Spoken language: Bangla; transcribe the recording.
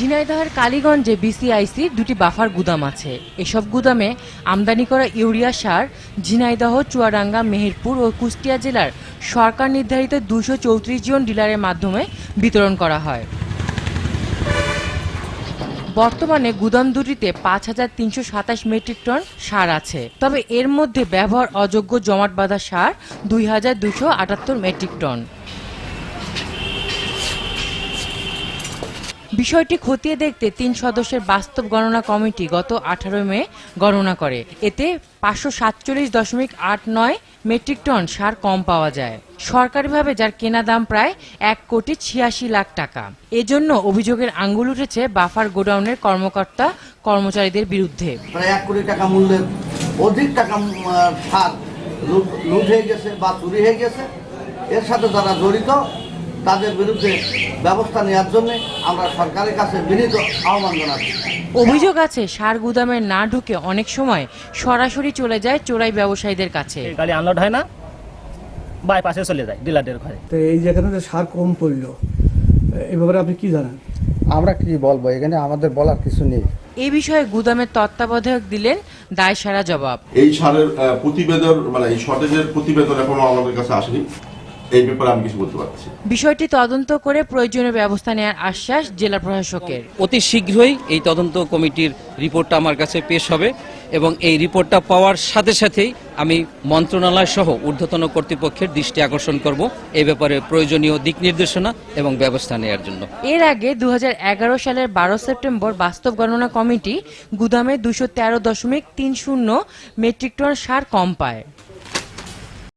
ঝিনাইদহের কালীগঞ্জে বিসিআইসি দুটি বাফার গুদাম আছে। এসব গুদামে আমদানি করা ইউরিয়া সার ঝিনাইদহ, চুয়াডাঙ্গা, মেহেরপুর ও কুষ্টিয়া জেলার সরকার নির্ধারিত দুশো চৌত্রিশ জন ডিলারের মাধ্যমে বিতরণ করা হয়। বর্তমানে গুদাম দুটিতে পাঁচ হাজার তিনশো সাতাশ মেট্রিক টন সার আছে। তবে এর মধ্যে ব্যবহার অযোগ্য জমাট বাঁধা সার দুই হাজার দুশো আটাত্তর মেট্রিক টন। বিষয়টি খতিয়ে দেখতে তিন সদস্যের বাস্তব গণনা কমিটি গত আঠারো মে গণনা করে। এতে পাঁচশো সাতচল্লিশ দশমিক আট নয় মেট্রিক টন সার কম পাওয়া যায়। সরকারিভাবে যার কেনা দাম প্রায় এক কোটি ছিয়াশি লাখ টাকা। এজন্য অভিযোগের আঙ্গুল উঠেছে বাফার গোডাউনের কর্মকর্তা কর্মচারীদের বিরুদ্ধে। প্রায় এক কোটি টাকা মূল্যের অধিক টাকা সার লুট- হয়ে গেছে বা চুরি হয়ে গেছে। এর সাথে যারা জড়িত, তাদের বিরুদ্ধে ব্যবস্থা নেওয়ার জন্য আমরা সরকারের কাছে বিনীত আহ্বান জানাচ্ছি। অভিযোগ আছে সার গুদামে না ঢুকে অনেক সময় সরাসরি চলে যায় চোরাই ব্যবসায়ীদের কাছে। গাড়ি আনলোড হয় না বাইপাসে চলে যায় ডিলারদের ঘরে। তো এই যেখানে যে সার কম পড়ল এ ব্যাপারে আপনি কি জানেন? আমরা কি বলব এখানে আমাদের বলার কিছু নেই। এই বিষয়ে গুদামের তত্ত্বাবধায়ক দিলেন দায় সারা জবাব। এই সারের প্রতিবেদন মানে এই শর্টেজের প্রতিবেদন এখনও আমাদের কাছে আসেনি। এই ব্যাপারে আমি কিছু বলতে পারছি। বিষয়টি তদন্ত করে প্রয়োজনীয় ব্যবস্থা নেওয়ার আশ্বাস জেলা প্রশাসকের। অতি শীঘ্রই এই তদন্ত কমিটির রিপোর্টটা আমার কাছে পেশ হবে এবং এই রিপোর্টটা পাওয়ার সাথে সাথেই আমি মন্ত্রণালয় সহ ঊর্ধ্বতন কর্তৃপক্ষের দৃষ্টি আকর্ষণ করব এই ব্যাপারে প্রয়োজনীয় দিক নির্দেশনা এবং ব্যবস্থা নেওয়ার জন্য। এর আগে দু হাজার এগারো সালের বারো সেপ্টেম্বর বাস্তব গণনা কমিটি গুদামে দুশো তেরো দশমিক তিন শূন্য মেট্রিক টন সার কম পায়।